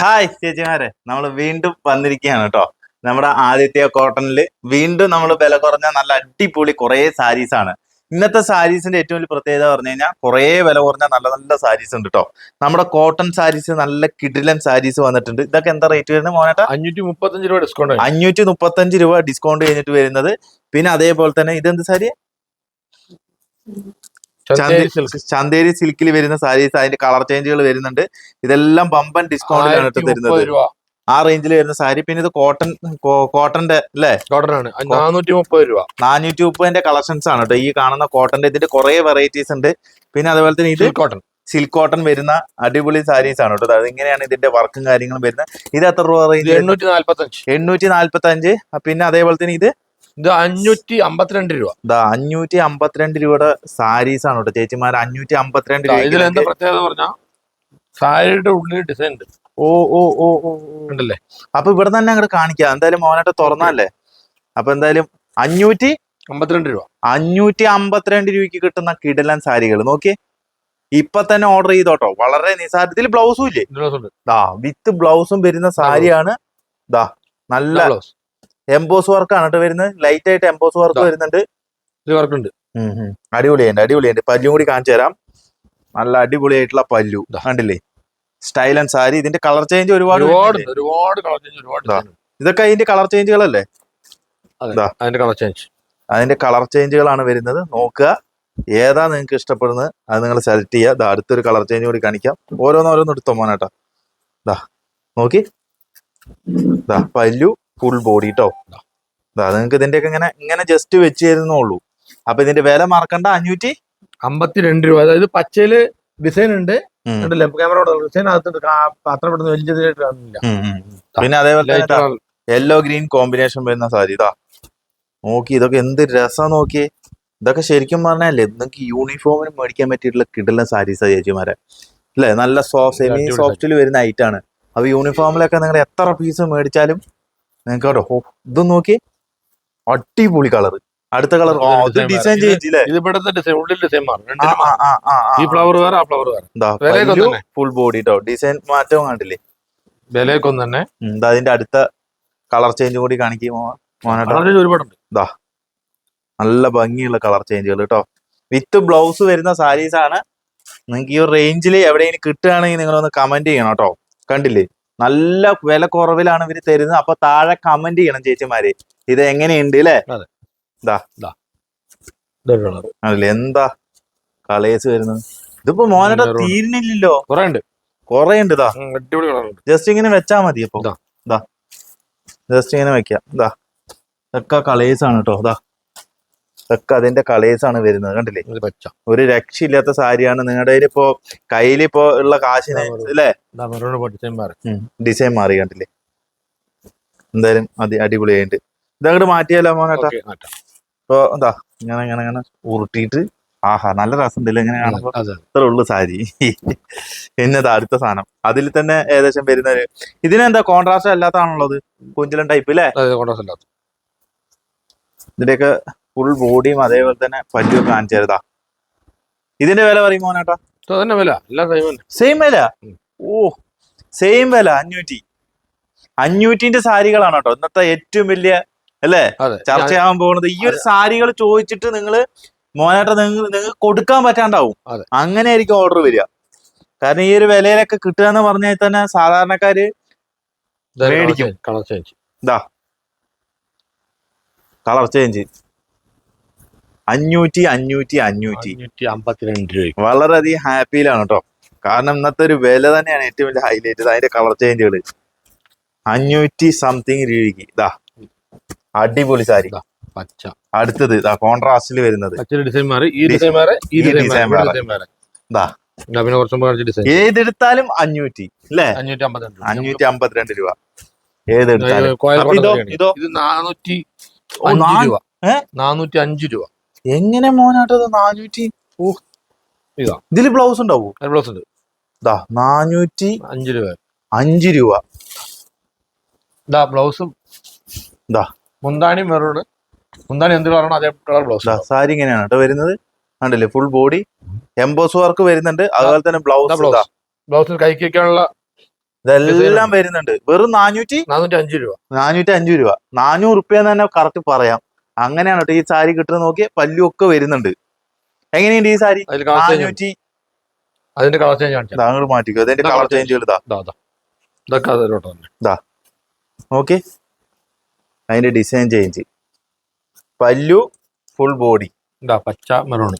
Hi ചേച്ചിമാരെ. നമ്മൾ വീണ്ടും വന്നിരിക്കുകയാണ് കേട്ടോ നമ്മുടെ ആദിത്യ കോട്ടണിൽ വീണ്ടും നമ്മൾ വില കുറഞ്ഞ നല്ല അടിപൊളി കുറേ സാരീസ് ആണ്. ഇന്നത്തെ സാരീസിന്റെ ഏറ്റവും വലിയ പ്രത്യേകത പറഞ്ഞു കഴിഞ്ഞാൽ കുറേ വില കുറഞ്ഞ നല്ല നല്ല സാരീസ് ഉണ്ട് കേട്ടോ നമ്മുടെ കോട്ടൺ സാരീസ് നല്ല കിടിലൻ സാരീസ് വന്നിട്ടുണ്ട്. ഇതൊക്കെ എന്താ റേറ്റ് വരുന്നത് മോനേട്ടാ? അഞ്ഞൂറ്റി മുപ്പത്തഞ്ച് രൂപ ഡിസ്കൗണ്ട് അഞ്ഞൂറ്റി മുപ്പത്തഞ്ച് രൂപ ഡിസ്കൗണ്ട് കഴിഞ്ഞിട്ട് വരുന്നത്. പിന്നെ അതേപോലെ തന്നെ ഇതെന്ത് സാരി? ചന്തേരി സിൽക്കിൽ വരുന്ന സാരീസ് അതിന്റെ കളർ ചേഞ്ചുകൾ വരുന്നുണ്ട്. ഇതെല്ലാം ബമ്പൻ ഡിസ്കൗണ്ടിലാണ് കേട്ടോ തരുന്നത്. ആ റേഞ്ചിൽ വരുന്ന സാരി പിന്നെ ഇത് കോട്ടൺ കോട്ടന്റെ അല്ലേ? കോട്ടൺ ആണ്. നാനൂറ്റി മുപ്പത് രൂപ. നാനൂറ്റി മുപ്പതിന്റെ കളക്ഷൻസ് ആണ് കേട്ടോ. ഈ കാണുന്ന കോട്ടന്റെ ഇതിന്റെ കുറെ വെറൈറ്റീസ് ഉണ്ട്. പിന്നെ അതുപോലെ തന്നെ ഇത് കോട്ടൺ സിൽക്ക് കോട്ടൺ വരുന്ന അടിപൊളി സാരീസ് ആണ് കേട്ടോ. അതിങ്ങനെയാണ് ഇതിന്റെ വർക്കും കാര്യങ്ങളും വരുന്നത്. ഇത് എത്ര രൂപ റേഞ്ച് എണ്ണൂറ്റി നാല്പത്തി അഞ്ച് പിന്നെ അതേപോലെ തന്നെ ഇത് ഇത് അഞ്ഞൂറ്റി അമ്പത്തിരണ്ട് രൂപ. ഇതാ അഞ്ഞൂറ്റി അമ്പത്തിരണ്ട് രൂപയുടെ സാരീസ് ആണ് കേട്ടോ. ചേച്ചിമാർ അഞ്ഞൂറ്റി അമ്പത്തിരണ്ട് ഇതിൽ എന്താ പ്രത്യേകത പറഞ്ഞാൽ സാരിയുടെ ഉള്ളിൽ ഡിസൈൻ ഉണ്ട്. ഓ ഓ ഓ ഓ. ഉണ്ടല്ലേ? അപ്പൊ ഇവിടെ തന്നെ അങ്ങോട്ട് കാണിക്കാം. എന്തായാലും മോനായിട്ട് തുറന്നല്ലേ അപ്പൊ എന്തായാലും അഞ്ഞൂറ്റി അമ്പത്തിരണ്ട് രൂപ. അഞ്ഞൂറ്റി അമ്പത്തിരണ്ട് രൂപയ്ക്ക് കിട്ടുന്ന കിടലൻ സാരികൾ നോക്കി ഇപ്പൊ തന്നെ ഓർഡർ ചെയ്തോട്ടോ. വളരെ നിസാരത്തിൽ ബ്ലൗസും ഇല്ലേ? ബ്ലൗസ് ദാ വിത്ത് ബ്ലൗസും വരുന്ന സാരിയാണ്. ദാ നല്ല ബ്ലൗസ് എംബോസ് വർക്ക് ആണ് കേട്ടോ വരുന്നത്. ലൈറ്റ് ആയിട്ട് എംബോസ് വർക്ക് വരുന്നുണ്ട്. വർക്ക് വർക്കുണ്ട് ഉം ഉം. അടിപൊളിയുണ്ട് അടിപൊളിയുണ്ട് പല്ലും കൂടി കാണിച്ചു തരാം. നല്ല അടിപൊളിയായിട്ടുള്ള പല്ലു. കണ്ടില്ലേ? സ്റ്റൈൽ ആൻഡ് സാരി ഇതിന്റെ കളർ ചേഞ്ച് ഒരുപാട് ഒരുപാട്? ഉണ്ട്, കളർ ചേഞ്ച് ഒരുപാട് ഉണ്ട്. ഇതൊക്കെ അതിന്റെ കളർ ചേഞ്ചുകളല്ലേ അതെ അതിന്റെ കളർ ചേഞ്ച് അതിന്റെ കളർ ചേഞ്ചുകളാണ് വരുന്നത്. നോക്കുക. ഏതാ നിങ്ങൾക്ക് ഇഷ്ടപ്പെടുന്നത്? അത് നിങ്ങൾ സെലക്ട് ചെയ്യുക. ദാ അടുത്തൊരു കളർ ചേഞ്ച് കൂടി കാണിക്കാം. ഓരോന്നോരോന്ന് എടുത്തോ മോനാട്ടാ. നോക്കി. പല്ലു. ഫുൾ ബോഡി ടോ ദാ നിങ്ങൾക്ക് ഇതിന്റെയൊക്കെ ഇങ്ങനെ ഇങ്ങനെ ജസ്റ്റ് വെച്ച് തരുന്നുള്ളൂ അപ്പൊ ഇതിന്റെ വില മറക്കണ്ട അഞ്ഞൂറ്റി അമ്പത്തിരണ്ട് രൂപ. അതായത് പച്ചയിൽ ഡിസൈൻ ഉണ്ട് ക്യാമറ ഡിസൈൻ അകത്തുണ്ട് വലിയ ഉം. പിന്നെ അതേപോലെ. യെല്ലോ ഗ്രീൻ കോമ്പിനേഷൻ വരുന്ന സാരി ഇതാ നോക്കി ഇതൊക്കെ എന്ത് രസം നോക്കി. ഇതൊക്കെ ശരിക്കും പറഞ്ഞാലേ നിങ്ങൾക്ക് യൂണിഫോമിന് മേടിക്കാൻ പറ്റിയിട്ടുള്ള കിടല സാരീസാ ചേച്ചിമാരെ. അല്ലേ? നല്ല സോഫ്റ്റ് സെമി സോഫ്റ്റിൽ വരുന്ന ഐറ്റാണ് അപ്പൊ യൂണിഫോമിലൊക്കെ നിങ്ങൾ എത്ര പീസ് മേടിച്ചാലും നിങ്ങൾക്ക് കേട്ടോ ഇതും നോക്കി. അടിപൊളി കളർ അടുത്ത കളർ ഡിസൈൻ. ഈ ഫ്ലവർ വേറെ ആ ഫ്ലവർ വേറെ. ദാ, തന്നെ. ഫുൾ ബോഡി ഡിസൈൻ മാറ്റവും കണ്ടില്ലേ? വിലയൊക്കെ തന്നെ. അതിന്റെ അടുത്ത കളർ ചേഞ്ച് കൂടി കാണിക്കുമോ ഒരുപാടുണ്ട്. നല്ല ഭംഗിയുള്ള കളർ ചേഞ്ചുകൾ കേട്ടോ വിത്ത് ബ്ലൗസ് വരുന്ന സാരീസ് ആണ്. നിങ്ങൾക്ക് ഈ റേഞ്ചിൽ എവിടെയെങ്കിലും കിട്ടുകയാണെങ്കിൽ നിങ്ങളൊന്ന് കമന്റ് ചെയ്യണം കേട്ടോ കണ്ടില്ലേ? നല്ല വില കുറവിലാണ് ഇവർ തരുന്നത്. അപ്പൊ താഴെ കമന്റ് ചെയ്യണം ചേച്ചിമാര്. ഇത് എങ്ങനെയുണ്ട് അല്ലേ അതല്ലേ എന്താ കളേഴ്സ് വരുന്നത്? ഇതിപ്പോ Maroon. തീരുന്നില്ലല്ലോ. കൊറേണ്ട് ഉണ്ട് കൊറേ ഉണ്ട് ഇതാ ജസ്റ്റ് ഇങ്ങനെ വെച്ചാ മതി അപ്പൊ. ജസ്റ്റ് ഇങ്ങനെ വെക്കാം. ഇതാ ഇതൊക്കെ കളേഴ്സ് ആണ് കേട്ടോ ഇതാ ഇതൊക്കെ അതിന്റെ കളേഴ്സ് ആണ് വരുന്നത് കണ്ടില്ലേ? ഒരു രക്ഷയില്ലാത്ത സാരിയാണ് നിങ്ങളുടെ കയ്യിൽ ഇപ്പോ കയ്യിൽ ഇപ്പോ ഉള്ള കാശിന് അല്ലേ? ഡിസൈൻ മാറി. കണ്ടില്ലേ? എന്തായാലും അതി അടിപൊളിയായിട്ട്. ഇതങ്ങോട്ട് മാറ്റിയാലോ മോനേട്ടാ. ഇപ്പൊ എന്താ ഇങ്ങനെ ഇങ്ങനെ ഇങ്ങനെ ഉരുട്ടിയിട്ട് ആഹാ നല്ല രസമുണ്ടല്ലോ ഇങ്ങനെ കാണുമ്പോ? അതെ ഇത്ര ഉള്ളു സാരി. എന്നതാ അടുത്ത സാധനം. അതിൽ തന്നെ ഏകദേശം വരുന്ന ഒരു ഇതിനെന്താ കോൺട്രാസ്റ്റ് അല്ലാത്താണുള്ളത് കുഞ്ചിലൻ ടൈപ്പ് അല്ലേ കോൺട്രാസ്റ്റ് അല്ലാത്ത. ഇതിന്റെയൊക്കെ ഫുൾ ബോഡിയും അതേപോലെ തന്നെ പല്ലുമൊക്കെ കാണിച്ചു ഇതിന്റെ വില പറയും മോനേട്ടാ. വില. സെയിം വില? ഓ സെയിം വില അഞ്ഞൂറ്റി. അഞ്ഞൂറ്റിന്റെ സാരികളാണ് കേട്ടോ ഇന്നത്തെ ഏറ്റവും വലിയ അല്ലേ? ചർച്ചയാവാൻ പോകുന്നത്. ഈ ഒരു സാരികൾ ചോദിച്ചിട്ട് നിങ്ങൾ മോനാട്ട നിങ്ങൾ നിങ്ങൾക്ക് കൊടുക്കാൻ പറ്റാണ്ടാവും. അങ്ങനെ ആയിരിക്കും ഓർഡർ വരിക. കാരണം ഈ ഒരു വിലയിലൊക്കെ കിട്ടുക എന്ന് പറഞ്ഞാൽ തന്നെ സാധാരണക്കാര് മേടിക്കും. കളർ ചേഞ്ച് കളർ ചേഞ്ച് അഞ്ഞൂറ്റി അഞ്ഞൂറ്റി അഞ്ഞൂറ്റി. അമ്പത്തിരണ്ട് രൂപ വളരെയധികം ഹാപ്പിയിലാണ് കേട്ടോ കാരണം ഇന്നത്തെ ഒരു വില തന്നെയാണ് ഏറ്റവും വലിയ ഹൈലൈറ്റ് അതിന്റെ കളർ ചേഞ്ചുകൾ അഞ്ഞൂറ്റി സംതിങ് രൂപയ്ക്ക്. ഇതാ. അടിപൊളി സാരി. പച്ച. അടുത്തത് ഇതാ കോൺട്രാസ്റ്റിൽ വരുന്നത്. ഏതെടുത്താലും അഞ്ഞൂറ്റി അല്ലേ അഞ്ഞൂറ്റി അമ്പത്തിരണ്ട് രൂപ. ഏതെടുത്താലും. ഇത് ഇതോ നാനൂറ്റി രൂപ? നാനൂറ്റി അഞ്ച് രൂപ. എങ്ങനെ മോനാട്ടത് നാനൂറ്റി ഓ ഇതാ. ഇതിൽ ബ്ലൗസ് ഉണ്ടാവൂ? ബ്ലൗസ് ഉണ്ട്. ദാ നാനൂറ്റി അഞ്ച് രൂപ. അഞ്ച് രൂപ. ഇതാ ബ്ലൗസും ദാ. മുന്താണി മെറൂണ്. മുന്താണി എന്ത് കളറാണ് അതേ കളർ ബ്ലൗസ് സാരി ഇങ്ങനെയാണ് കേട്ടോ വരുന്നത്. കണ്ടില്ലേ ഫുൾ ബോഡി എംബോസ് വർക്ക് വരുന്നുണ്ട്. അതുപോലെ തന്നെ ബ്ലൗസ് ബ്ലൗസ് ബ്ലൗസിൽ കൈക്ക് വെക്കാനുള്ള ഇതെല്ലാം വരുന്നുണ്ട്. വെറും നാനൂറ്റി നാനൂറ്റി അഞ്ച് രൂപ. നാനൂറ്റി അഞ്ചു രൂപ. നാനൂറ് റുപ്യ തന്നെ കറക്റ്റ് പറയാം. അങ്ങനെയാണ് കേട്ടോ ഈ സാരി കിട്ടുന്നത് നോക്കി പല്ലു ഒക്കെ വരുന്നുണ്ട്. എങ്ങനെയുണ്ട് ഈ സാരി? നാനൂറ്റി അതിന്റെ കളർ ചേഞ്ച് അങ്ങോട്ട് മാറ്റിക്കോ. അതിന്റെ കളർ ചേഞ്ച് ചേഞ്ചുകൾ ഇതൊക്കെ അതിലോട്ട് ഓക്കെ അതിന്റെ ഡിസൈൻ ചേഞ്ച് പല്ലു ഫുൾ ബോഡി ഇതാ പച്ച മെറൂൺ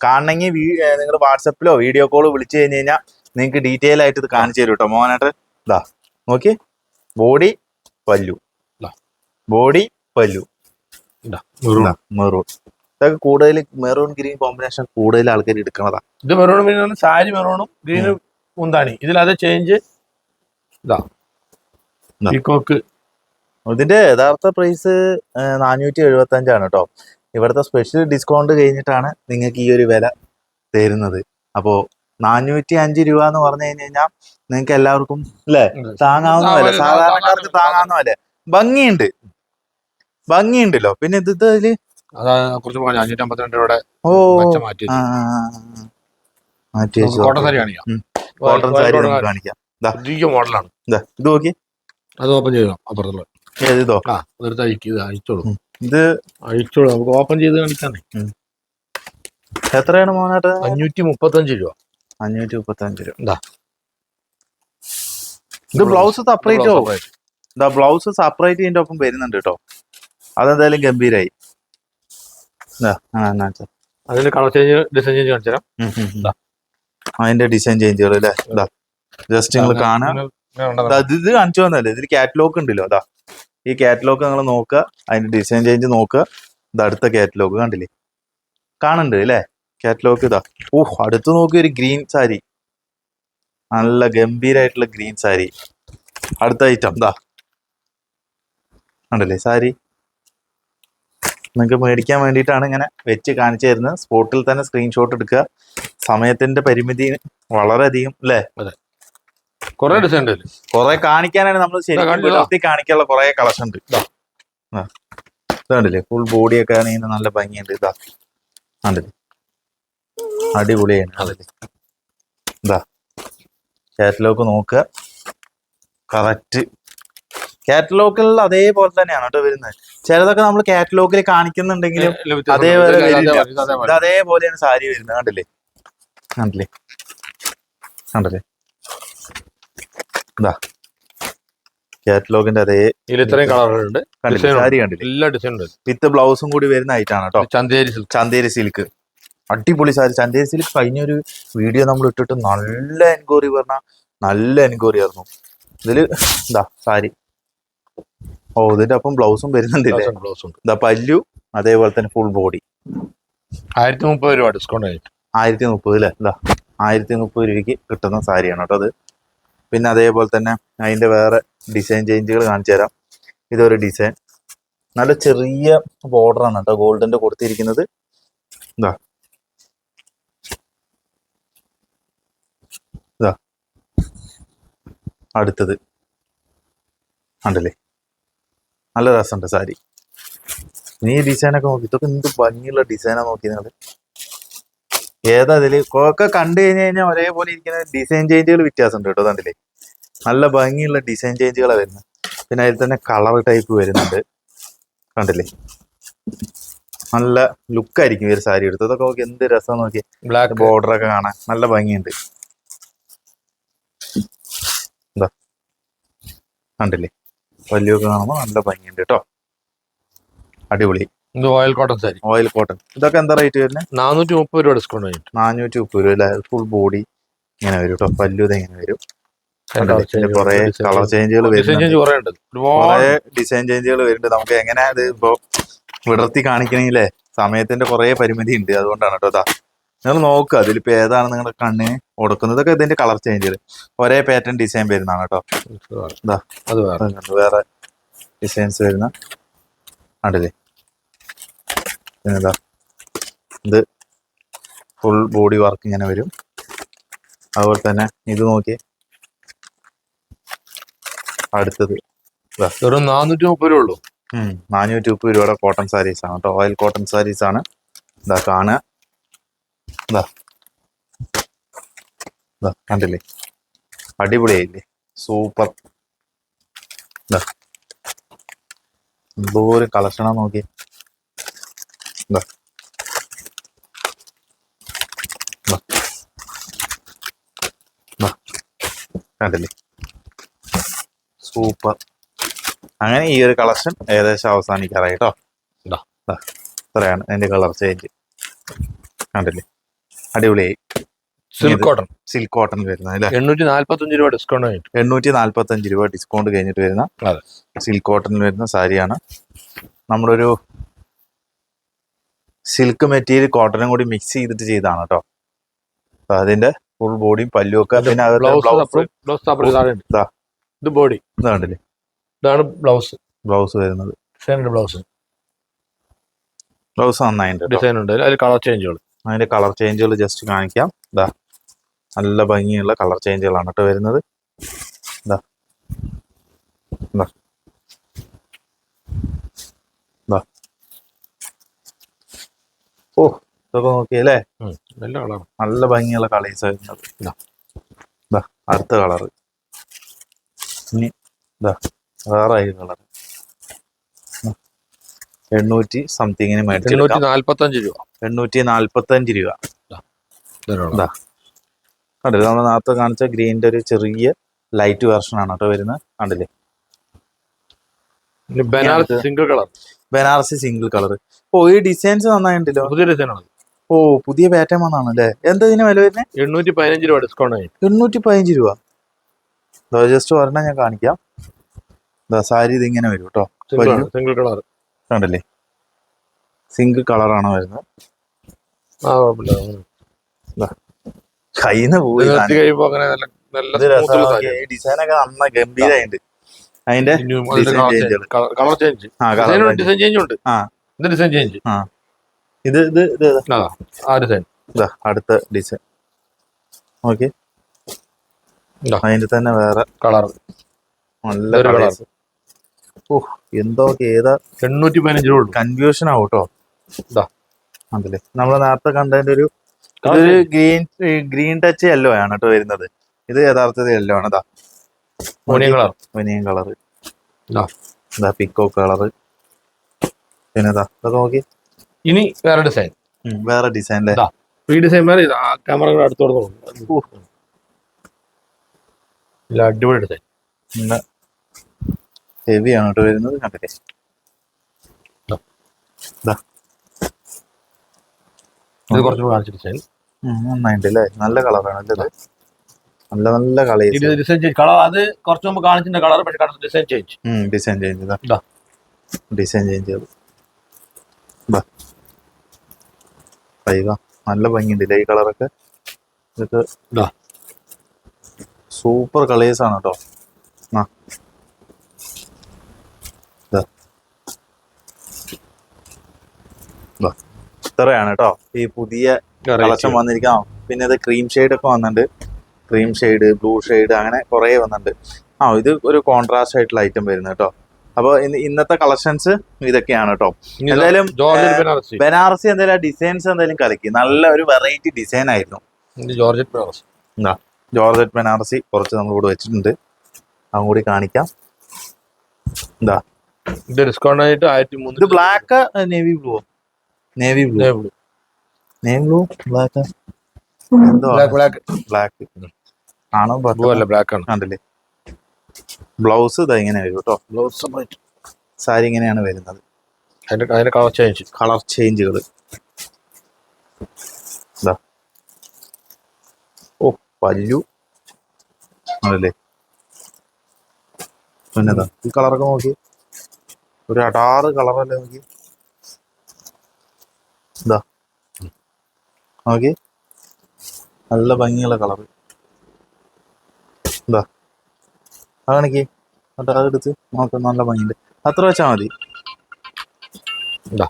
കാണണമെങ്കിൽ നിങ്ങൾ വാട്സപ്പിലോ വീഡിയോ കോളോ വിളിച്ചു കഴിഞ്ഞ് കഴിഞ്ഞാൽ നിങ്ങൾക്ക് ഡീറ്റെയിൽ ആയിട്ട് ഇത് കാണിച്ചു തരും കേട്ടോ മോനായിട്ട് ഇതാ. നോക്കി. ബോഡി പല്ലു. ബോഡി പല്ലു. മെറൂൺ. മെറൂൺ. ഇതൊക്കെ കൂടുതൽ മെറൂൺ ഗ്രീൻ കോമ്പിനേഷൻ കൂടുതൽ ആൾക്കാർ എടുക്കണതാ. ഇത് മെറൂണും ഗ്രീൻ സാരി മെറൂണും ഗ്രീനും മുന്താണി. ഇതിൽ അത് ചേഞ്ച് ഇതാ. പീക്കോക്ക് ഇതിന്റെ യഥാർത്ഥ പ്രൈസ് നാനൂറ്റി എഴുപത്തി അഞ്ചാണ് കേട്ടോ ഇവിടുത്തെ സ്പെഷ്യൽ ഡിസ്കൗണ്ട് കഴിഞ്ഞിട്ടാണ് നിങ്ങൾക്ക് ഈ ഒരു വില തരുന്നത്. അപ്പോ നാനൂറ്റി അഞ്ച് രൂപ എന്ന് പറഞ്ഞു കഴിഞ്ഞു കഴിഞ്ഞാൽ നിങ്ങൾക്ക് എല്ലാവർക്കും അല്ലേ താങ്ങാവുന്ന വില. സാധാരണക്കാർക്ക് താങ്ങാവുന്ന വില. ഭംഗിയുണ്ട്. ഭംഗിയുണ്ടല്ലോ. പിന്നെ ഇത് ഇതിൽ? കുറച്ച് പോകാൻ അഞ്ഞൂറ്റി അമ്പത്തിരണ്ട് രൂപയുടെ ഓ. മാറ്റി ആ, ആ, ആ, ആ. മാറ്റി വെച്ചു കോട്ടൺ സാരി കാണിക്കാം ഉം. കോട്ടൺ സാരി നമുക്ക് കാണിക്കാം. പുതിയ മോഡലാണ്. ദാ, ഇത് നോക്കി. അത് ഓപ്പൺ ചെയ്തോ അപ്പുറത്തുള്ള. ഏത് ഇതോ? ആ ഉം. നമുക്ക് ഓപ്പൺ ചെയ്ത് കാണിക്കാന്നേ എത്രയാണ് മോനായിട്ട് അഞ്ഞൂറ്റി മുപ്പത്തഞ്ച് രൂപ. അഞ്ഞൂറ്റി മുപ്പത്തി അഞ്ച് രൂപ. ദാ. ഇത് ബ്ലൗസ് സെപ്പറേറ്റ് ആവും. ബ്ലൗസ് സെപ്പറേറ്റ് ഇതിന്റെ ഒപ്പം വരുന്നുണ്ട് കേട്ടോ. അതെന്തായാലും ഗംഭീരായി. അതിന്റെ. കളർ ചേഞ്ച് ഡിസൈൻ ചേഞ്ച് കാണിച്ചു തരാം. അതിന്റെ ഡിസൈൻ ചേഞ്ചുകൾ അല്ലേ? ഇതാ ജസ്റ്റ് നിങ്ങൾ കാണാ ഇങ്ങനെ- ഇങ്ങനെ ദാ ഇത് കാണിച്ചു തന്നല്ലേ ഇതിൽ കാറ്റലോഗ് ഉണ്ടല്ലോ അതാ ഈ കാറ്റലോഗ് നിങ്ങൾ നോക്കുക അതിന്റെ ഡിസൈൻ ചേഞ്ച് നോക്കുക. ഇത് അടുത്ത കാറ്റലോഗ് കണ്ടില്ലേ? കാണുന്നുണ്ട് അല്ലേ? കാറ്റലോഗ് ഇതാ ഓഹ് അടുത്ത് നോക്കി ഒരു ഗ്രീൻ സാരി. നല്ല ഗംഭീരായിട്ടുള്ള ഗ്രീൻ സാരി. അടുത്ത ഐറ്റം ഇതാ കണ്ടല്ലേ സാരി? നിങ്ങൾക്ക് മേടിക്കാൻ വേണ്ടിയിട്ടാണ് ഇങ്ങനെ വെച്ച് കാണിച്ചു തരുന്നത്. സ്പോട്ടിൽ തന്നെ സ്ക്രീൻഷോട്ട് എടുക്കുക. സമയത്തിന്റെ പരിമിതി വളരെയധികം അല്ലേ? കുറെ ഡിസൈൻ ഉണ്ട്. കുറെ കാണിക്കാനാണ് നമ്മൾ ശരിക്കും കാണിക്കാനുള്ള കുറെ കളക്ഷൻ ഉണ്ട്. ഇതാ. ആ. കണ്ടില്ലേ? ഫുൾ ബോഡി ഒക്കെ ആണെങ്കിൽ നല്ല ഭംഗിയുണ്ട്. ഇതാ. കണ്ടില്ലേ? അടിപൊളിയാണ് ഇതാ. കാറ്റലോഗ് നോക്കുക. കറക്റ്റ് കാറ്റലോഗിൽ അതേപോലെ തന്നെയാണ് കേട്ടോ വരുന്നത്. ചിലതൊക്കെ നമ്മൾ കാറ്റലോഗിൽ കാണിക്കുന്നുണ്ടെങ്കിലും. അതേപോലെ ഇത് വരില്ല. ഇത് അതേപോലെയാണ് സാരി വരുന്നത്. കണ്ടില്ലേ? കണ്ടില്ലേ? കണ്ടില്ലേ? ഇതാ കാറ്റലോഗിന്റെ അതേ ഇതിൽ ഇത്രയും കളറുണ്ട് സാരി കണ്ടില്ലേ? എല്ലാ ഡിസൈനും ഉണ്ട്. വിത്ത് ബ്ലൗസും കൂടി വരുന്ന ഐറ്റാണ് കേട്ടോ. ചന്തേരി സിൽക്ക് ചന്തേരി സിൽക്ക് അടിപൊളി സാരി. ചന്തേരി സിൽക്ക് കഴിഞ്ഞൊരു വീഡിയോ നമ്മൾ ഇട്ടിട്ട് നല്ല എൻക്വയറി പറഞ്ഞ നല്ല എൻക്വയറി ആയിരുന്നു. ഇതിൽ ഇതാ സാരി. ഓ ഇതിന്റെ ഒപ്പം ബ്ലൗസും വരുന്നുണ്ടല്ലേ? ബ്ലൗസ് ഉണ്ട്. ഇതാ പല്ലു അതേപോലെ തന്നെ ഫുൾ ബോഡി ആയിരത്തി മുപ്പത് രൂപ ഡിസ്കൗണ്ട് ആയിട്ട്. ആയിരത്തി മുപ്പത് അല്ലേ? ഇതാ ആയിരത്തി മുപ്പത് രൂപയ്ക്ക് കിട്ടുന്ന സാരിയാണ് കേട്ടോ അത്. പിന്നെ അതേപോലെ തന്നെ അതിന്റെ വേറെ ഡിസൈൻ ചേഞ്ചുകൾ കാണിച്ചു തരാം. ഇതൊരു ഡിസൈൻ നല്ല ചെറിയ ബോർഡറാണ് കേട്ടോ ഗോൾഡിന്റെ കൊടുത്തിരിക്കുന്നത്. ഇതാ. ഇതാ. അടുത്തത്. കണ്ടില്ലേ? നല്ല രസമുണ്ട് സാരി. നീ ഡിസൈനൊക്കെ നോക്കി. ഇതൊക്കെ എന്ത് ഭംഗിയുള്ള ഡിസൈനാണ് നോക്കി നിങ്ങൾ ഏതാ ഇതിൽ? ഒക്കെ കണ്ടു കഴിഞ്ഞ് കഴിഞ്ഞാൽ ഒരേപോലെ ഇരിക്കുന്ന ഡിസൈൻ ചേഞ്ചുകൾ വ്യത്യാസമുണ്ട് കേട്ടോ കണ്ടില്ലേ? നല്ല ഭംഗിയുള്ള ഡിസൈൻ ചേഞ്ചുകളാണ് വരുന്നത് പിന്നെ അതിൽ തന്നെ കളർ ടൈപ്പ് വരുന്നുണ്ട്. കണ്ടില്ലേ? നല്ല ലുക്കായിരിക്കും ഈ ഒരു സാരി എടുത്തത് അതൊക്കെ നോക്കി എന്ത് രസം നോക്കി ബ്ലാക്ക് ബോർഡർ ഒക്കെ കാണാൻ നല്ല ഭംഗിയുണ്ട്. എന്താ കണ്ടില്ലേ? വലിയൊക്കെ കാണുമ്പോൾ നല്ല ഭംഗിയുണ്ട് കേട്ടോ. അടിപൊളി. ഇത് oil cotton sari. Oil cotton ഇതൊക്കെ എന്താ റേറ്റ് വരുന്നത് നാനൂറ്റി മുപ്പത് രൂപ ഡിസ്കൗണ്ട് കഴിഞ്ഞു നാനൂറ്റി മുപ്പത് രൂപ അല്ലേ? ഫുൾ ബോഡി ഇങ്ങനെ വരും കേട്ടോ. പല്ലു ഇത് ഇങ്ങനെ വരും. കുറെ കളർ ചേഞ്ചുകൾ വരുന്നുണ്ട്. കുറെ ഡിസൈൻ ചേഞ്ചുകൾ വരുന്നുണ്ട്. നമുക്ക് എങ്ങനെ അത് ഇപ്പൊ വിടർത്തി കാണിക്കണമെങ്കിലേ സമയത്തിന്റെ കുറെ പരിമിതി ഉണ്ട്. അതുകൊണ്ടാണ് കേട്ടോ നിങ്ങൾ നോക്കുക അതിലിപ്പോ ഏതാണ് നിങ്ങളുടെ കണ്ണിന് കൊടുക്കുന്നത് ഇതൊക്കെ ഇതിന്റെ കളർ ചേഞ്ച് ഒരേ പാറ്റേൺ ഡിസൈൻ വരുന്നതാണ് കേട്ടോ. ഇതാ. അത് വേറെ. വേറെ ഡിസൈൻസ് വരുന്ന പിന്നെതാ ഇത് ഫുൾ ബോഡി വർക്ക് ഇങ്ങനെ വരും. അതുപോലെ തന്നെ ഇത് നോക്കി അടുത്തത് വെറും നാനൂറ്റി മുപ്പത് രൂപ ഉള്ളൂ നാനൂറ്റി മുപ്പത് രൂപയുടെ കോട്ടൺ സാരീസ് ആണ് കേട്ടോ. ഓയിൽ കോട്ടൺ സാരീസ് ആണ്. ഇതാ കാണുക. കണ്ടില്ലേ? അടിപൊളിയായില്ലേ? സൂപ്പർ. എന്തോ ഒരു കളക്ഷനാ നോക്കി. കണ്ടില്ലേ? സൂപ്പർ. അങ്ങനെ ഈ ഒരു കളക്ഷൻ ഏകദേശം അവസാനിക്കാറായി കേട്ടോ. ദാ. ദാ. ഇത്രയാണ്. അതിന്റെ കളർ ചേഞ്ച് കണ്ടില്ലേ? അടിപൊളിയായി. സിൽക്ക് കോട്ടൺ സിൽക്ക് കോട്ടൺ വരുന്ന എണ്ണൂറ്റി നാല്പത്തഞ്ച് രൂപ ഡിസ്കൗണ്ട് ആയിട്ട് എണ്ണൂറ്റി നാല്പത്തി അഞ്ച് രൂപ ഡിസ്കൗണ്ട് കഴിഞ്ഞിട്ട് വരുന്ന സിൽക്ക് കോട്ടണിൽ വരുന്ന സാരിയാണ്. ഒരു സിൽക്ക് മെറ്റീരിയൽ കോട്ടനും കൂടി മിക്സ് ചെയ്തിട്ട് ചെയ്താണ് കേട്ടോ അപ്പൊ അതിന്റെ ഫുൾ ബോഡിയും പല്ലും ഒക്കെ. ഇത് ബോഡി ഇതാണ്ടില്ലേ ഇതാണ് ബ്ലൗസ് ബ്ലൗസ് വരുന്നത്. ബ്ലൗസ് ബ്ലൗസ് നന്നായിട്ടുണ്ട് കേട്ടോ ഡിസൈൻ ഉണ്ട്. അതിൽ കളർ ചേഞ്ചുകൾ അതിന്റെ കളർ ചേഞ്ചുകൾ ജസ്റ്റ് കാണിക്കാം. ഇതാ നല്ല ഭംഗിയുള്ള കളർ ചേഞ്ചുകളാണ് കേട്ടോ വരുന്നത്. ഇതാ ഇതാ ഇതാ ഓ ഇതൊക്കെ നോക്കിയല്ലേ നല്ല കളർ. നല്ല ഭംഗിയുള്ള കളേഴ്സ് വരുന്നത്. ഇതാ ഇതാ അടുത്ത കളർ ഇനി ഇതാ വേറെ കളർ എണ്ണൂറ്റി സംതിങ്ങിന് എണ്ണൂറ്റി നാല്പത്തഞ്ച് രൂപ. എണ്ണൂറ്റി നാല്പത്തഞ്ച് രൂപ. ഇതിനുള്ള ദാ. കണ്ടില്ലേ? നമ്മൾ നേരത്തെ കാണിച്ച ഗ്രീനിന്റെ ഒരു ചെറിയ ലൈറ്റ് വേർഷൻ ആണ് കേട്ടോ വരുന്നത്. കണ്ടില്ലേ? Banarasi single colour Banarasi single colour ഓ ഈ ഡിസൈൻസ് നന്നായിട്ടുണ്ടല്ലോ. പുതിയ ഡിസൈൻ ആണ്. ഓ പുതിയ പാറ്റേൺ വന്നാണ് അല്ലേ എന്താ ഇതിന് വില വരുന്നത് എണ്ണൂറ്റി പതിനഞ്ച് രൂപ ഡിസ്കൗണ്ട് ആയി. എണ്ണൂറ്റി പതിനഞ്ച് രൂപ ജസ്റ്റ് ഒരെണ്ണം ഞാൻ കാണിക്കാം. സാരി ഇതിങ്ങനെ വരും കേട്ടോ. സിംഗിൾ കളർ കണ്ടില്ലേ? സിംഗിൾ കളറാണ് വരുന്നത്? ആ കുഴപ്പമില്ല. കയ്യിന്ന് പോയി ഇത് നിർത്തി കഴിയുമ്പോ അങ്ങനെ നല്ല ഗംഭീരമായിട്ട് അതിന്റെ കളർ ചേഞ്ച് ഡിസൈൻ ചേഞ്ച് ഉണ്ട്. ഇത് ഡിസൈൻ ചേഞ്ച് ഇത് ഇത് ഇത്. ആ ഡിസൈൻ ഇതാ അടുത്ത ഡിസൈൻ ഓക്കെ. അതിന്റെ തന്നെ വേറെ കളർ നല്ല കളർ colour. എന്തോ ഏതാ എണ്ണൂറ്റി പതിനഞ്ച് രൂപ ഉള്ളൂ. കൺഫ്യൂഷൻ ആവും കേട്ടോ ഇതാ. അതല്ലേ നമ്മൾ നേരത്തെ കണ്ടതിന്റെ ഒരു ഇതൊരു ഗ്രീൻ ഗ്രീൻ ടച്ച് യെല്ലോ ആണ് കേട്ടോ വരുന്നത്. ഇത് യഥാർത്ഥത്തിൽ യെല്ലോ ആണ്. ഇതാ മോണിയം കളർ ഒനിയൻ കളർ ഇതാ. പിക്കോ കളർ പിന്നെ ഇതാ ഇതൊക്കെ നോക്കി. ഇനി വേറെ ഡിസൈൻ വേറെ ഡിസൈൻ അല്ലേ ഈ ഡിസൈൻ വേറെ ക്യാമറ അടുത്തോടെ അടിപൊളി ഡിസൈൻ ഹെവി ആയിട്ട് വരുന്നത്. കണ്ടില്ലേ? ഇതാ. കുറച്ചുകൂടി അല്ലേ നല്ല കളറാണ് അല്ലേ? നല്ല നല്ല ഡിസൈൻ ചേഞ്ച് കളർ അത് കുറച്ച് മുമ്പ് കാണിച്ചിന്റെ കളർ പക്ഷെ ഡിസൈൻ ചേഞ്ച് ഡിസൈൻ ചേഞ്ച് ചെയ്താ ഡിസൈൻ ചേഞ്ച് ചെയ്തു. അയ്യോ നല്ല ഭംഗിയുണ്ട് ഈ കളറൊക്കെ? ഇതൊക്കെ. സൂപ്പർ കളേഴ്സ് ആണ് കേട്ടോ ആ ഇതാ. ഇതാ. ഇത്രയാണ് കേട്ടോ ഈ പുതിയ കളക്ഷൻ വന്നിരിക്കാം പിന്നെ ഇത് ക്രീം ഷെയ്ഡ് ഒക്കെ വന്നിട്ടുണ്ട്. ക്രീം ഷെയ്ഡ് ബ്ലൂ ഷെയ്ഡ് അങ്ങനെ കുറേ വന്നിട്ടുണ്ട്. ആ ഇത് ഒരു കോൺട്രാസ്റ്റ് ആയിട്ടുള്ള ഐറ്റം വരുന്നത് കേട്ടോ അപ്പൊ ഇന്നത്തെ കളക്ഷൻസ് ഇതൊക്കെയാണ് കേട്ടോ എന്തായാലും, ബനാറസി. എന്തായാലും ഡിസൈൻസ് എന്തായാലും കളിക്കും. നല്ല ഒരു വെറൈറ്റി ഡിസൈൻ ആയിരുന്നു. ജോർജറ്റ് ബനാറസി. ജോർജറ്റ് ബനാറസി കുറച്ച് നമ്മൾ ഇവിടെ വെച്ചിട്ടുണ്ട്. അതും കൂടി കാണിക്കാം. എന്താ ഡിസ്കൗണ്ട് ആയിട്ട് ആയിരത്തി ഇത് black navy blue navy blue navy blue black എന്തോ ബ്ലാക്ക് ബ്ലാക്ക് ബ്ലാക്ക് ആണോ? ബ്ലൂ അല്ല ബ്ലാക്ക് ആണ്. കണ്ടില്ലേ. ബ്ലൗസ് ഇതാ ഇങ്ങനെ വരും കേട്ടോ ബ്ലൗസ് സാരി ഇങ്ങനെയാണ് വരുന്നത്. അതിന്റെ അതിന്റെ കളർ ചേഞ്ച് കളർ ചേഞ്ചുകൾ ഇതാ. ഓ പല്ലു. ആണല്ലേ. പിന്നെതാ ഈ കളറൊക്കെ നോക്കി. ഒരു അടാറ് കളറല്ലേ നോക്കി. ഇതാ. നോക്കി. നല്ല ഭംഗിയുള്ള കളർ. ഇതാ. അതാണിക്ക് എന്നിട്ട് അതെടുത്ത് നോക്കാം നല്ല ഭംഗിയുണ്ട്. അത്ര വെച്ചാൽ മതി. ഇതാ.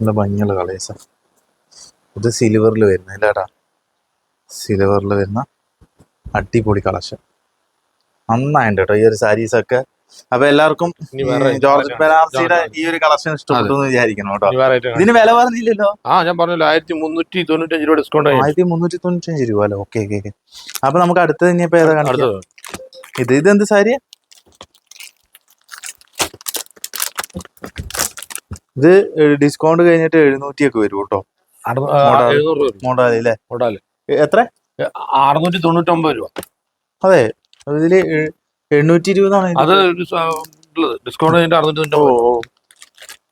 നല്ല ഭംഗിയുള്ള കളേഴ്സാ ഇത് സിൽവറിൽ വരുന്ന ഇല്ലാട്ടാ. സിൽവറിൽ വരുന്ന അടിപൊളി കളക്ഷൻ. നന്നായിട്ടുണ്ട് കേട്ടോ ഈ ഒരു സാരീസ് ഒക്കെ. അപ്പൊ എല്ലാവർക്കും ജോർജ് ബെനാർസിയുടെ ഈ ഒരു കളക്ഷൻ ഇഷ്ടപ്പെട്ടു എന്ന് വിചാരിക്കണം കേട്ടോ. കാണാം. ഇതിന് വില പറഞ്ഞില്ലല്ലോ? ആ ഞാൻ പറഞ്ഞല്ലോ ആയിരത്തി മുന്നൂറ്റി തൊണ്ണൂറ്റഞ്ച് രൂപ ഡിസ്കൗണ്ട് ആയിരത്തി മുന്നൂറ്റി തൊണ്ണൂറ്റഞ്ച് രൂപ അല്ലേ? ഓക്കെ ഓക്കെ ഓക്കെ അപ്പൊ നമുക്ക് അടുത്തത് ഇനിയിപ്പോ ഏതാ കാണിക്കാം? അടുത്തത്. ഇത് ഇത് എന്ത് സാരിയാ ഇത് ഡിസ്കൗണ്ട് കഴിഞ്ഞിട്ട് എഴുന്നൂറ്റി ഒക്കെ വരും കേട്ടോ. മോഡൽ അല്ലേ? മോഡാലി എത്ര? അറുന്നൂറ്റി തൊണ്ണൂറ്റി ഒമ്പത് രൂപ. അതെ. ഇതിൽ എ- എണ്ണൂറ്റി ഇരുപതാണ് അത് ഡിസ്കൗണ്ട് അറുന്നൂറ്റി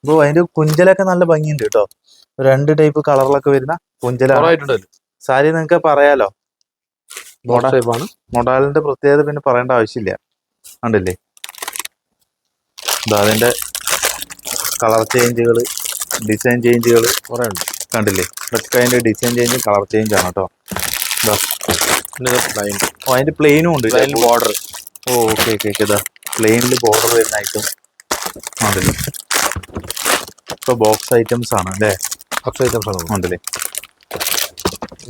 ഓ അതിന്റെ കുഞ്ചലൊക്കെ നല്ല ഭംഗിയുണ്ട് കേട്ടോ. രണ്ട് ടൈപ്പ് കളറിലൊക്കെ വരുന്ന കുഞ്ചല. സാരി നിങ്ങൾക്ക് പറയാലോ? ബോക്സ് ടൈപ്പ് ആണ്. മൊഡാലിന്റെ പ്രത്യേകത പിന്നെ പറയേണ്ട ആവശ്യമില്ല. കണ്ടില്ലേ? ഇതാ അതിന്റെ കളർ ചേഞ്ചുകൾ ഡിസൈൻ ചേഞ്ചുകൾ കുറെ ഉണ്ട്. കണ്ടില്ലേ? ഇതൊക്കെ അതിന്റെ ഡിസൈൻ ചേഞ്ചും കളർ ചേഞ്ച് ആണ് കേട്ടോ. ഓ അതിന്റെ പ്ലെയിനും ഉണ്ട് ബോർഡർ ഓ ഓക്കെ ഓക്കെ ഓക്കെ ഇതാ. പ്ലെയിനിൽ ബോർഡർ വരുന്ന ഐറ്റം ഉണ്ടല്ലേ? ഇപ്പൊ ബോക്സ് ഐറ്റംസ് ആണ് അല്ലേ? ബോക്സ് ഐറ്റംസ് ആണ്. ഉണ്ടല്ലേ?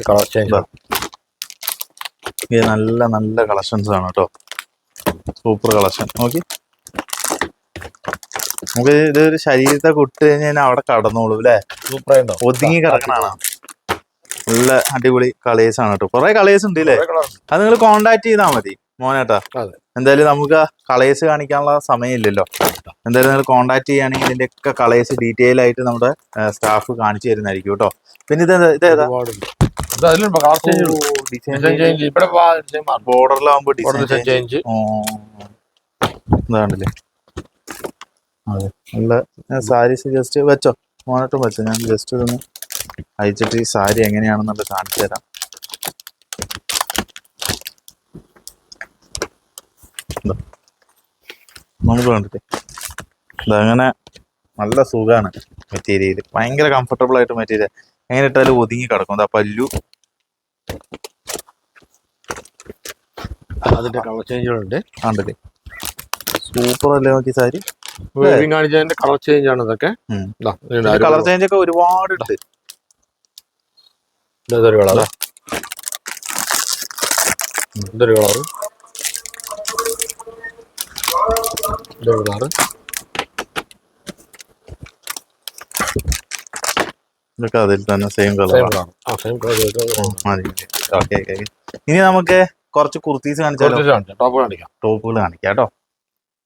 കളർ ചേഞ്ച് ഇതാ. നല്ല നല്ല കളക്ഷൻസ് ആണ് കേട്ടോ. സൂപ്പർ കളക്ഷൻ നോക്കി. നമുക്ക് ഇതൊരു ശരീരത്തെ കൊട്ട് കഴിഞ്ഞാൽ അവിടെ കടന്നോളൂ അല്ലേ? സൂപ്പർ ഒതുങ്ങി കിടക്കണാണ് നല്ല അടിപൊളി കളേഴ്സ് ആണ് കേട്ടോ കുറെ കളേഴ്സ് ഉണ്ട്. അല്ലേ അത് നിങ്ങൾ കോണ്ടാക്ട് ചെയ്താൽ മതി മോനേട്ടാ. എന്തായാലും നമുക്ക് കളേഴ്സ് കാണിക്കാനുള്ള സമയമില്ലല്ലോ. എന്തായാലും നിങ്ങൾ കോണ്ടാക്ട് ചെയ്യുകയാണെങ്കിൽ ഇതിന്റെ ഒക്കെ കളേഴ്സ് ഡീറ്റെയിൽ ആയിട്ട് നമ്മുടെ സ്റ്റാഫ് കാണിച്ചു തരുന്നതായിരിക്കും കേട്ടോ പിന്നെ ഇത് ഇത് ഏതാ? ബോർഡറിലാവുമ്പോ ഡിസൈൻ ഡിസൈൻ ചേഞ്ച് ഇതാണ്ടല്ലേ അതെ. നല്ല സാരീസ് ജസ്റ്റ് വെച്ചോ? മോനോട്ടും വെച്ചോ? ഞാൻ ജസ്റ്റ് ഇതൊന്ന് അയച്ചിട്ട് ഈ സാരി എങ്ങനെയാണെന്നുള്ളത് കാണിച്ചു തരാം. ഇതാ. നമുക്ക് കണ്ടിട്ട് ഇതങ്ങനെ നല്ല സുഖമാണ് മെറ്റീരിയൽ ഭയങ്കര കംഫർട്ടബിൾ ആയിട്ട് മെറ്റീരിയൽ എങ്ങനെ ഇട്ടാലും ഒതുങ്ങി കിടക്കും. ഇതാ പല്ലു. അതിന്റെ കളർ ചേഞ്ചുകളുണ്ട് കണ്ടില്ലേ? സൂപ്പർ അല്ലേ നോക്കി സാരി? കാണിച്ചതിന്റെ കളർ ചേഞ്ച് ആണ് ഇതൊക്കെ. കളർ ചേഞ്ച് ഒക്കെ ഒരുപാട് ഉണ്ട്. ഇതൊരു കളർ ഇതൊരു കളർ ഇതൊരു ഇതൊക്കെ അതിൽ തന്നെ സെയിം കളറാണ് ഓക്കെ ഓക്കെ ഇനി നമുക്ക് കുറച്ച് കുർത്തീസ് കാണിച്ചാലോ? ടോപ്പുകൾ കാണിക്കാം. ടോപ്പുകൾ കാണിക്കാം കേട്ടോ.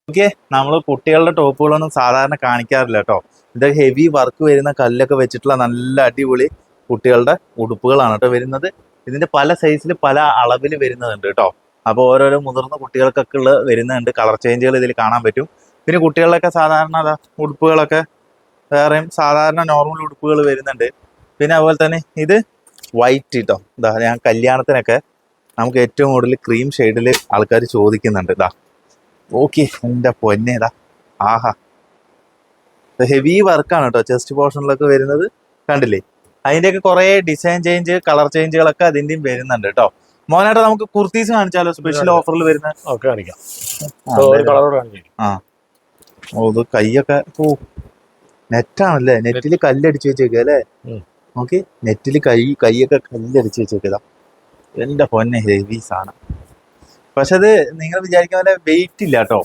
ഓക്കെ നമ്മൾ കുട്ടികളുടെ ടോപ്പുകളൊന്നും സാധാരണ കാണിക്കാറില്ല കേട്ടോ. ഇത് ഹെവി വർക്ക് വരുന്ന കല്ലൊക്കെ വെച്ചിട്ടുള്ള നല്ല അടിപൊളി കുട്ടികളുടെ ഉടുപ്പുകളാണ് കേട്ടോ വരുന്നത്. ഇതിന്റെ പല സൈസിൽ പല അളവിൽ വരുന്നുണ്ട് കേട്ടോ. അപ്പോൾ ഓരോരോ മുതിർന്ന കുട്ടികൾക്കൊക്കെ ഉള്ള വരുന്നുണ്ട്. കളർ ചേഞ്ചുകൾ ഇതിൽ കാണാൻ പറ്റും. പിന്നെ കുട്ടികളിലൊക്കെ സാധാരണ ഉടുപ്പുകളൊക്കെ വേറെയും സാധാരണ നോർമൽ ഉടുപ്പുകൾ വരുന്നുണ്ട്. പിന്നെ അതുപോലെ തന്നെ ഇത് വൈറ്റ് കേട്ടോ ഇതാ ഞാൻ കല്യാണത്തിനൊക്കെ നമുക്ക് ഏറ്റവും കൂടുതൽ ക്രീം ഷെയ്ഡിൽ ആൾക്കാർ ചോദിക്കുന്നുണ്ട്. ഇതാ ഓക്കെ എന്റെ പൊന്നെ ഇതാ ആഹാ ഹെവി വർക്കാണ് കേട്ടോ. ചെസ്റ്റ് പോർഷനിലൊക്കെ വരുന്നത്. കണ്ടില്ലേ? അതിന്റെയൊക്കെ കുറെ ഡിസൈൻ ചേഞ്ച് കളർ ചേഞ്ചുകളൊക്കെ അതിന്റെയും വരുന്നുണ്ട് കേട്ടോ മോനായിട്ട് നമുക്ക് കുർത്തീസ് കാണിച്ചാലോ? സ്പെഷ്യൽ ഓഫറിൽ വരുന്ന? കാണിക്കാം. ആ, ഓ ഇത് കൈയൊക്കെ ഓ നെറ്റാണല്ലേ? നെറ്റിൽ കല്ലടിച്ച് വെച്ചേക്ക അല്ലേ? നോക്കി നെറ്റിൽ കൈ കൈയൊക്കെ കല്ലടിച്ച് വെച്ചേക്കതാ എന്റെ പൊന്നെ ഹെവി സാധനം. പക്ഷെ അത് നിങ്ങൾ വിചാരിക്കുന്ന പോലെ വെയിറ്റ് ഇല്ല കേട്ടോ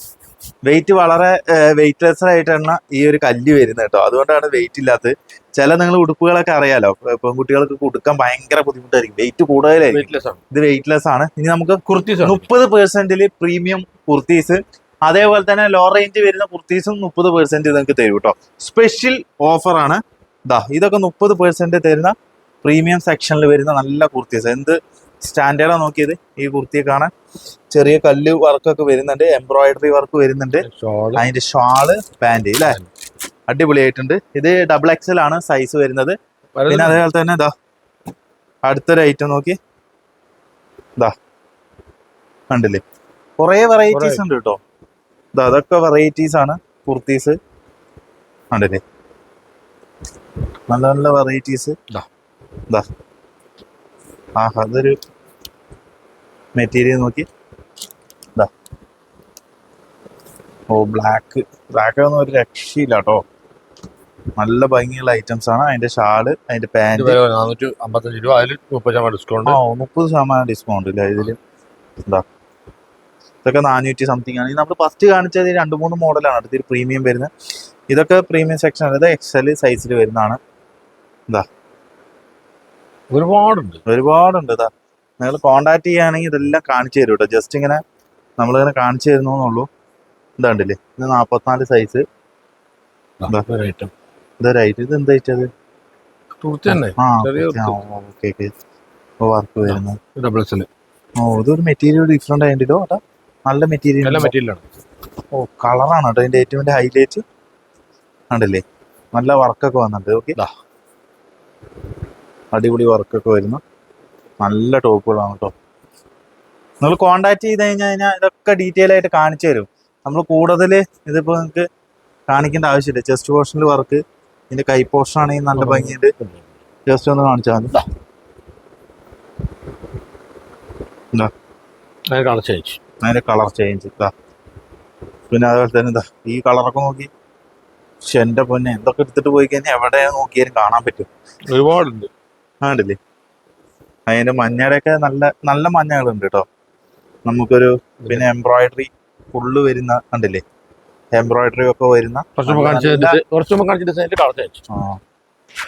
വെയിറ്റ് വളരെ വെയിറ്റ്ലെസ് ആയിട്ടാണ് ഈ ഒരു കല്ല് വരുന്നത് കേട്ടോ. അതുകൊണ്ടാണ് വെയിറ്റ് ഇല്ലാത്തത്. ചില നിങ്ങൾ ഉടുപ്പുകളൊക്കെ അറിയാലോ പെൺകുട്ടികൾക്ക് കൊടുക്കാൻ ഭയങ്കര ബുദ്ധിമുട്ടായിരിക്കും. വെയിറ്റ് കൂടുതലായിരിക്കും. ഇത് വെയിറ്റ്ലെസ് ആണ്. ഇനി നമുക്ക് കുർത്തീസ് മുപ്പത് പെർസെന്റിൽ പ്രീമിയം കുർത്തീസ് അതേപോലെ തന്നെ ലോ റേഞ്ച് വരുന്ന കുർത്തീസും മുപ്പത് പെർസെന്റ് നിങ്ങൾക്ക് തരും കേട്ടോ. സ്പെഷ്യൽ ഓഫർ ആണ്. ഇതാ ഇതൊക്കെ മുപ്പത് പെർസെന്റ് തരുന്ന പ്രീമിയം സെക്ഷനിൽ വരുന്ന നല്ല കുർത്തീസ് എന്ത് സ്റ്റാൻഡേർഡാണ് നോക്കിയത്. ഈ കുർത്തിയെ കാണാൻ ചെറിയ കല്ല് വർക്കൊക്കെ വരുന്നുണ്ട്. എംബ്രോയിഡറി വർക്ക് വരുന്നുണ്ട്. അതിന്റെ ഷാൾ പാന്റ് അല്ലേ അടിപൊളിയായിട്ടുണ്ട്. ഇത് ഡബിൾ എക്സൽ ആണ് സൈസ് വരുന്നത്. പിന്നെ അതേപോലെ തന്നെ ഇതാ അടുത്തൊരു ഐറ്റം നോക്കി. ഇതാ കണ്ടില്ലേ? കുറേ വെറൈറ്റീസ് ഉണ്ട് കേട്ടോ. ഇതാ അതൊക്കെ വെറൈറ്റീസ് ആണ് കുർത്തീസ്. കണ്ടില്ലേ? നല്ല നല്ല വെറൈറ്റീസ്. ഇതാ ആ അതൊരു മെറ്റീരിയൽ നോക്കി. ഇതാ ഓ ബ്ലാക്ക് ബ്ലാക്ക് ഒന്നും ഒരു രക്ഷയില്ല കേട്ടോ നല്ല ഭംഗിയുള്ള ഐറ്റംസ് ആണ്. അതിന്റെ ഷാൾ അതിന്റെ പാന്റ് നാനൂറ്റി അമ്പത്തഞ്ച് രൂപ. അതിൽ മുപ്പത് ശതമാനം ഡിസ്കൗണ്ട് ആ മുപ്പത് ശതമാനം ഡിസ്കൗണ്ട് ഇല്ല ഇതിൽ? എന്താ ഇതൊക്കെ നാനൂറ്റി സംതിങ് ആണ്. നമ്മൾ ഫസ്റ്റ് കാണിച്ചത് രണ്ട് മൂന്ന് മോഡലാണ് അടുത്തൊരു പ്രീമിയം വരുന്നത്. ഇതൊക്കെ പ്രീമിയം സെക്ഷൻ അതായത് എക്സൽ സൈസിൽ വരുന്നതാണ്. ഒരുപാടുണ്ട്. ഒരുപാടുണ്ട്. ഇതാ നിങ്ങൾ കോണ്ടാക്ട് ചെയ്യുകയാണെങ്കിൽ ഇതെല്ലാം കാണിച്ചു തരും കേട്ടോ. ജസ്റ്റ് ഇങ്ങനെ നമ്മളിങ്ങനെ കാണിച്ചു തരുന്നു എന്നുള്ളൂ ഇതാണ്ടില്ലേ? ഇത് നാൽപ്പത്തിനാല് സൈസ് ഐറ്റം ഇത് എന്താ വെച്ചത്? വർക്ക് ഓ ഇതൊരു മെറ്റീരിയൽ ഡിഫറെന്റ് ആയിട്ടോ നല്ല മെറ്റീരിയൽ നല്ല മെറ്റീരിയലാണ് ഓ കളറാണ് കേട്ടോ. ഇതിന്റെ ഏറ്റവും വലിയ ഹൈലൈറ്റ് കണ്ടില്ലേ നല്ല വർക്കൊക്കെ വന്നിട്ടുണ്ട്. ഓക്കെ. അടിപൊളി വർക്കൊക്കെ വരുന്ന നല്ല ടോപ്പുകളാണ് കേട്ടോ. നിങ്ങൾ കോണ്ടാക്ട് ചെയ്ത് കഴിഞ്ഞ് കഴിഞ്ഞാൽ ഇതൊക്കെ ഡീറ്റെയിൽ ആയിട്ട് കാണിച്ചു തരും. നമ്മൾ കൂടുതൽ ഇതിപ്പോൾ നിങ്ങൾക്ക് കാണിക്കേണ്ട ആവശ്യമില്ല. ചെസ്റ്റ് പോർഷനിൽ വർക്ക് ഇതിന്റെ കൈ പോർഷൻ ആണെങ്കിൽ നല്ല ഭംഗിയുണ്ട്. ജസ്റ്റ് ഒന്ന് കാണിച്ചാൽ മതി. കളർ ചേഞ്ച് അതിന്റെ കളർ ചേഞ്ച് ഇതാ പിന്നെ അതുപോലെ തന്നെ ഇതാ ഈ കളറൊക്കെ നോക്കി. പക്ഷെ എന്റെ പൊന്നെ എന്തൊക്കെ എടുത്തിട്ട് പോയി കഴിഞ്ഞാൽ എവിടെ നോക്കിയാലും കാണാൻ പറ്റും. ഒരുപാടുണ്ട്. ആണ്ടില്ലേ അതിന്റെ മഞ്ഞയുടെയൊക്കെ നല്ല നല്ല മഞ്ഞകളുണ്ട് കേട്ടോ നമുക്കൊരു പിന്നെ എംബ്രോയിഡറി ഫുള്ള് വരുന്ന കണ്ടില്ലേ? എംബ്രോയിഡറി ഒക്കെ വരുന്ന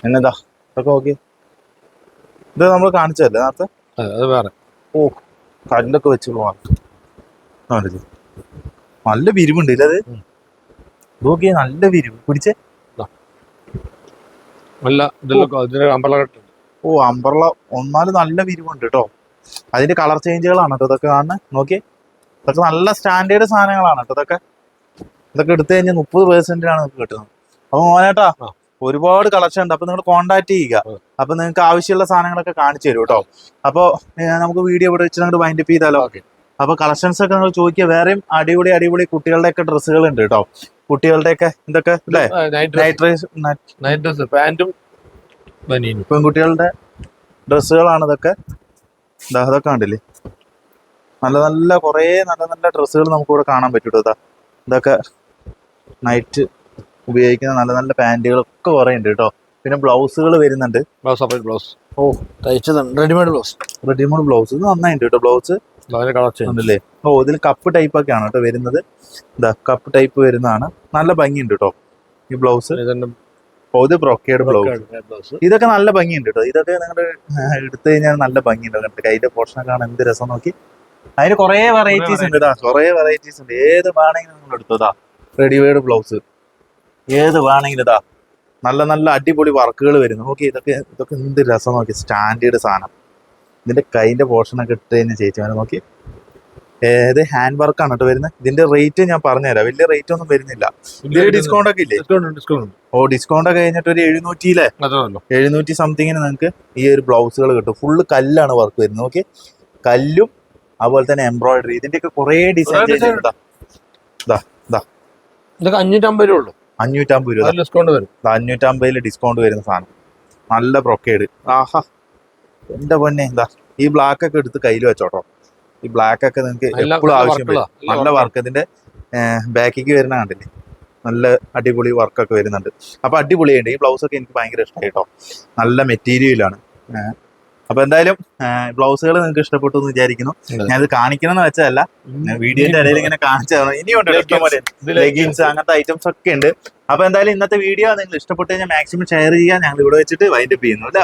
എന്നതാ ഇതൊക്കെ ഓക്കെ ഇത് നമ്മൾ കാണിച്ചല്ലേ നേരത്തെ വേറെ. ഓ കല്ലൊക്കെ വെച്ച് പോവാം. നല്ല വിരിവുണ്ട് ഇല്ലത് നോക്കിയേ നല്ല വിരിവ്. പിടിച്ചേ. നല്ല ഇതിലൊക്കെ ഓ അംബ്രല ഒന്നാൽ നല്ല വിരിവുണ്ട് കേട്ടോ അതിന്റെ കളർ ചേഞ്ചുകളാണ് കേട്ടോ ഇതൊക്കെ കാണുന്നത് നോക്കിയേ. ഇതൊക്കെ നല്ല സ്റ്റാൻഡേർഡ് സാധനങ്ങളാണ് കേട്ടോ ഇതൊക്കെ. ഇതൊക്കെ എടുത്തു കഴിഞ്ഞാൽ മുപ്പത് പെർസെന്റിനാണ് നമുക്ക് കിട്ടുന്നത്. അപ്പൊ മോനേട്ടാ ഒരുപാട് കളക്ഷൻ ഉണ്ട്. അപ്പൊ നിങ്ങൾ കോണ്ടാക്ട് ചെയ്യുക. അപ്പൊ നിങ്ങൾക്ക് ആവശ്യമുള്ള സാധനങ്ങളൊക്കെ കാണിച്ചു തരും കേട്ടോ അപ്പൊ നമുക്ക് വീഡിയോ ഇവിടെ വെച്ച് അങ്ങോട്ട് വൈൻഡപ്പ് ചെയ്താലോ? ഓക്കെ. അപ്പൊ കളക്ഷൻസ് ഒക്കെ നിങ്ങൾ ചോദിക്കുക. വേറെയും അടിപൊളി അടിപൊളി കുട്ടികളുടെ ഒക്കെ ഡ്രസ്സുകൾ ഉണ്ട് കേട്ടോ കുട്ടികളുടെ ഒക്കെ ഇതൊക്കെ നൈറ്റ് ഡ്രസ് പാന്റും പെൺകുട്ടികളുടെ ഡ്രസ്സുകളാണ് ഇതൊക്കെ. ഇതൊക്കെ കണ്ടില്ലേ? നല്ല നല്ല കുറേ നല്ല നല്ല ഡ്രസ്സുകൾ നമുക്ക് ഇവിടെ കാണാൻ പറ്റും കേട്ടോ ഇതാ ഇതൊക്കെ നൈറ്റ് ഉപയോഗിക്കുന്ന നല്ല നല്ല പാന്റുകളൊക്കെ കുറേ ഉണ്ട് കേട്ടോ. പിന്നെ ബ്ലൗസുകൾ വരുന്നുണ്ട്. Blouse separate blouse. ഓ തയ്ച്ചതാണ്. Readymade blouse. Readymade blouse. ഇത് നന്നായിട്ടുണ്ട് കേട്ടോ ബ്ലൗസ്. ഉണ്ടല്ലേ? ഓ ഇതിൽ കപ്പ് ടൈപ്പ് ഒക്കെയാണ് കേട്ടോ വരുന്നത്. ഇതാ കപ്പ് ടൈപ്പ് വരുന്നതാണ്. നല്ല ഭംഗിയുണ്ട് കേട്ടോ ഈ ബ്ലൗസ്. ഇത് ബ്രോക്കേഡ് ബ്ലൗസ് ഇതൊക്കെ നല്ല ഭംഗിയുണ്ട് കേട്ടോ ഇതൊക്കെ നിങ്ങൾ എടുത്തു കഴിഞ്ഞാൽ നല്ല ഭംഗിയുണ്ട്. കണ്ടിട്ട് പോർഷൻ ആണ് എന്ത് രസം നോക്കി. അതിന് കുറെ വെറൈറ്റീസ് ഉണ്ട് കുറെ കുറേ വെറൈറ്റീസ് ഉണ്ട്. ഏത് വേണമെങ്കിലും നിങ്ങൾ എടുത്തതാ റെഡിമെയ്ഡ് ബ്ലൗസ് ഏത് വേണമെങ്കിലും ഇതാ നല്ല നല്ല അടിപൊളി വർക്കുകൾ വരുന്നു. നോക്കി ഇതൊക്കെ ഇതൊക്കെ എന്ത് രസം നോക്കി. സ്റ്റാൻഡേർഡ് സാധനം. ഇതിന്റെ കൈന്റെ പോർഷൻ ഒക്കെ ഇട്ട് കഴിഞ്ഞാൽ ചേച്ചിമാരെ നോക്കി. ഏത് ഹാൻഡ് വർക്ക് ആണ് കേട്ടോ വരുന്നത്. ഇതിന്റെ റേറ്റ് ഞാൻ പറഞ്ഞുതരാം. വലിയ റേറ്റ് ഒന്നും വരുന്നില്ല. ഇതിൽ ഡിസ്കൗണ്ട് ഒക്കെ ഇല്ലേ? ഡിസ്കൗണ്ട് ഓ ഡിസ്കൗണ്ട് ഒക്കെ കഴിഞ്ഞിട്ട് ഒരു എഴുന്നൂറ്റിയിലെ എഴുന്നൂറ്റി സംതിങ്ങിന് നിങ്ങൾക്ക് ഈ ഒരു ബ്ലൗസുകൾ കിട്ടും. ഫുള്ള് കല്ലാണ് വർക്ക് വരുന്നത്. ഓക്കെ കല്ലും അതുപോലെ തന്നെ എംബ്രോയിഡറി ഇതിന്റെയൊക്കെ കുറെ ഡിസൈൻ ഇതാ ഇതാ ഇതൊക്കെ അഞ്ഞൂറ്റമ്പത് രൂപ ഉള്ളൂ. അഞ്ഞൂറ്റമ്പത് രൂപ. ഡിസ്കൗണ്ട് വരും. ഇതാ, അഞ്ഞൂറ്റമ്പതിൽ ഡിസ്കൗണ്ട് വരുന്ന സാധനം. നല്ല ബ്രൊക്കേഡ് ആഹാ. എന്റെ പൊന്നെ എന്താ ഈ ബ്ലാക്ക് ഒക്കെ എടുത്ത് കയ്യിൽ വെച്ചോട്ടോ. ഈ ബ്ലാക്ക് ഒക്കെ നിങ്ങൾക്ക് എപ്പോഴും ആവശ്യം വരും. നല്ല വർക്ക് ഇതിന്റെ ബാക്കിക്ക് വരുന്ന കണ്ടില്ലേ? നല്ല അടിപൊളി വർക്കൊക്കെ വരുന്നുണ്ട്. അപ്പൊ അടിപൊളിയുണ്ട് ഈ ബ്ലൗസ് ഒക്കെ എനിക്ക് ഭയങ്കര ഇഷ്ടമായി കേട്ടോ നല്ല മെറ്റീരിയലാണ് അപ്പൊ എന്തായാലും ബ്ലൗസുകൾ നിങ്ങൾക്ക് ഇഷ്ടപ്പെട്ടു എന്ന് വിചാരിക്കുന്നു. അതെ. ഞാൻ ഇത് കാണിക്കണം എന്ന് വെച്ചതല്ല വീഡിയോന്റെ ഇടയിൽ ഇങ്ങനെ കാണിച്ചു തരണം ഇനിയുണ്ട് ലെഗിൻസ് അങ്ങനത്തെ ഐറ്റംസ് ഒക്കെ ഉണ്ട്. അപ്പൊ എന്തായാലും ഇന്നത്തെ വീഡിയോ നിങ്ങൾ ഇഷ്ടപ്പെട്ടു കഴിഞ്ഞാൽ മാക്സിമം ഷെയർ ചെയ്യുക. ഞങ്ങൾ ഇവിടെ വെച്ചിട്ട് വൈൻഡപ്പ് ചെയ്യുന്നു. അല്ലേ